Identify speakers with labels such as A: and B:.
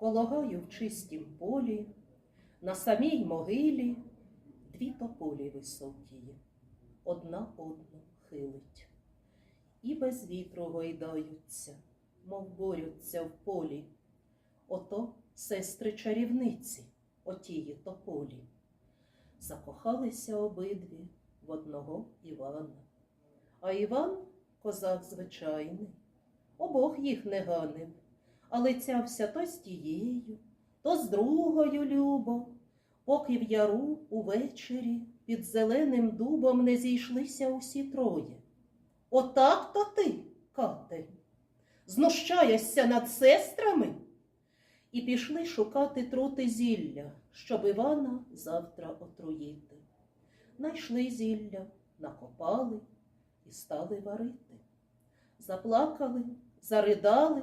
A: Коло гаю в чистім полі, на самій могилі дві тополі високі, одна одну хилить. І без вітру гойдаються, мов борються в полі. Ото сестри чарівниці, отії тополі. Закохалися обидві в одного Івана. А Іван козак звичайний, обох їх не ганив, але цявся то з тією, то з другою любо, поки в яру увечері під зеленим дубом не зійшлися усі троє. Отак то ти, Катель, знущаєшся над сестрами? І пішли шукати трути зілля, щоб Івана завтра отруїти. Найшли зілля, накопали і стали варити. Заплакали, заридали,